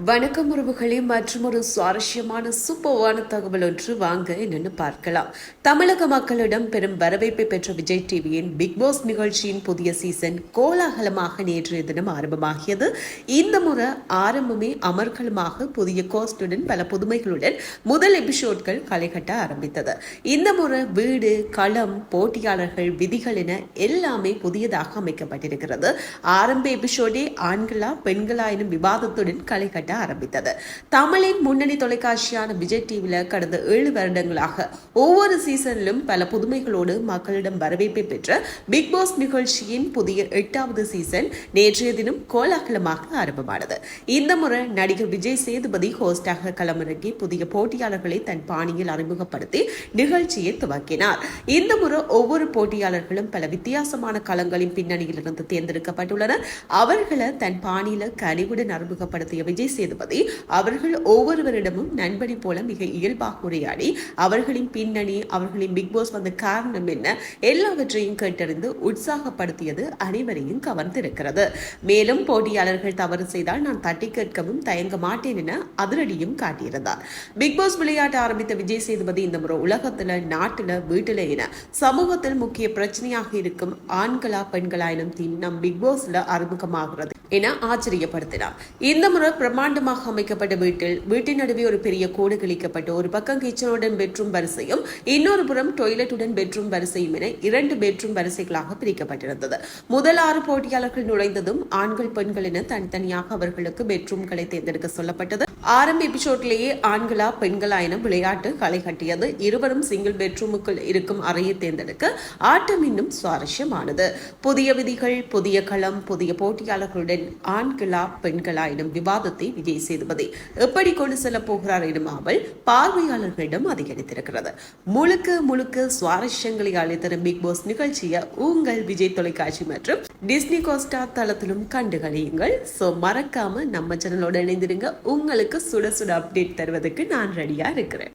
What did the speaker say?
வணக்கம் உறவுகளே மற்றும் ஒரு சுவாரஸ்யமான சூப்பர்வான தகவல் ஒன்று வாங்க என்னென்னு பார்க்கலாம். தமிழக மக்களிடம் பெரும் வரவேற்பை பெற்ற விஜய் டிவியின் பிக் பாஸ் நிகழ்ச்சியின் புதிய சீசன் கோலாகலமாக நேற்றைய தினம் ஆரம்பமாகியது. இந்த முறை ஆரம்பமே அமர்கலமாக புதிய கோஸ்டுடன் பல புதுமைகளுடன் முதல் எபிசோட்கள் களைகட்ட ஆரம்பித்தது. இந்த முறை வீடு களம் போட்டியாளர்கள் விதிகள் என எல்லாமே புதியதாக அமைக்கப்பட்டிருக்கிறது. ஆரம்ப எபிசோடே ஆண்களா பெண்களா எனும் விவாதத்துடன் களை கட்ட ஆரம்பித்தது. தமிழின் முன்னணி தொலைக்காட்சியான விஜய் டிவில கடந்த ஏழு வருடங்களாக ஒவ்வொரு சீசனிலும் பல புதுமைகளோடு மக்களிடம் வரவேற்பை பெற்ற பிக் பாஸ் நிகழ்ச்சியின் புதிய எட்டாவது சீசன் நேற்றைய தினம் கோலாகலமாக ஆரம்பமானது. இந்த முறை நடிகர் விஜய் சேதுபதி ஹோஸ்டாக களமிறங்கி புதிய போட்டியாளர்களை தன் பாணியில் அறிமுகப்படுத்தி நிகழ்ச்சியை துவக்கினார். இந்த முறை ஒவ்வொரு போட்டியாளர்களும் பல வித்தியாசமான களங்களின் பின்னணியில் இருந்து தேர்ந்தெடுக்கப்பட்டுள்ளனர். அவர்களை தன் பாணியில கனிவுடன் அறிமுகப்படுத்திய விஜய் சேதுபதி அவர்கள் ஒவ்வொருவரிடமும் நண்பனை போல மிக இயல்பாக உரையாடி அவர்களின் பின்னணி அவர்களின் பிக் பாஸ் வந்த காரணம் என்ன எல்லாவற்றையும் கேட்டறிந்து உற்சாகப்படுத்தியது அனைவரையும் கவர்ந்திருக்கிறது. மேலும் போட்டியாளர்கள் தவறு செய்தால் நான் தட்டி கேட்கவும் தயங்க மாட்டேன் என அதிரடியும் காட்டியிருந்தார். பிக் பாஸ் விளையாட்டு ஆரம்பித்த விஜய் சேதுபதி இந்த முறை உலகத்துல நாட்டுல வீட்டுல என சமூகத்தில் முக்கிய பிரச்சனையாக இருக்கும் ஆண்களா பெண்களா எனும் தீம் நம் பிக் பாஸ்ல அறிமுகமாகிறது. என ஆச்சரியப்படுத்தினார். இந்த முறை பிரம்மாண்டமாக அமைக்கப்பட்ட வீட்டில் வீட்டின் நடுவே ஒரு பெரிய கோடு கிழிக்கப்பட்டு ஒரு பக்கம் கிச்சனுடன் பெட்ரூம் வரிசையும் இன்னொரு புறம் டொய்லெட்டுடன் பெட்ரூம் வரிசையும் என இரண்டு பெட்ரூம் வரிசைகளாக பிரிக்கப்பட்டிருந்தது. முதல் ஆறு போட்டியாளர்கள் நுழைந்ததும் ஆண்கள் பெண்கள் என தனித்தனியாக அவர்களுக்கு பெட்ரூம்களை தேர்ந்தெடுக்க சொல்லப்பட்டது. ஆரம்ப எபிசோட்லேயே ஆண்களா பெண்களா என விளையாட்டு களை கட்டியது. இருவரும் சிங்கிள் பெட்ரூமுக்குள் இருக்கும் அறையை தேர்ந்தெடுக்க ஆட்டம் இன்னும் சுவாரஸ்யமானது. புதிய விதிகள் புதிய களம் புதிய போட்டியாளர்களுடன் ஆண்களா பெண்களா எனும் விவாதத்தை விஜய் சேதுபதி எப்படி கொண்டு செல்ல போகிறார் எனும் ஆவல் பார்வையாளர்களிடம் அதிகரித்திருக்கிறது. முழுக்க முழுக்க சுவாரஸ்யங்களை அளித்தரும் பிக் பாஸ் நிகழ்ச்சியை உங்கள் விஜய் தொலைக்காட்சி மற்றும் டிஸ்னி கோஸ்டா தளத்திலும் கண்டுகளியுங்கள் ஸோ மறக்காம நம்ம சேனலோட இணைந்திருங்க. உங்களுக்கு சுட சுட அப்டேட் தருவதற்கு நான் ரெடியா இருக்கிறேன்.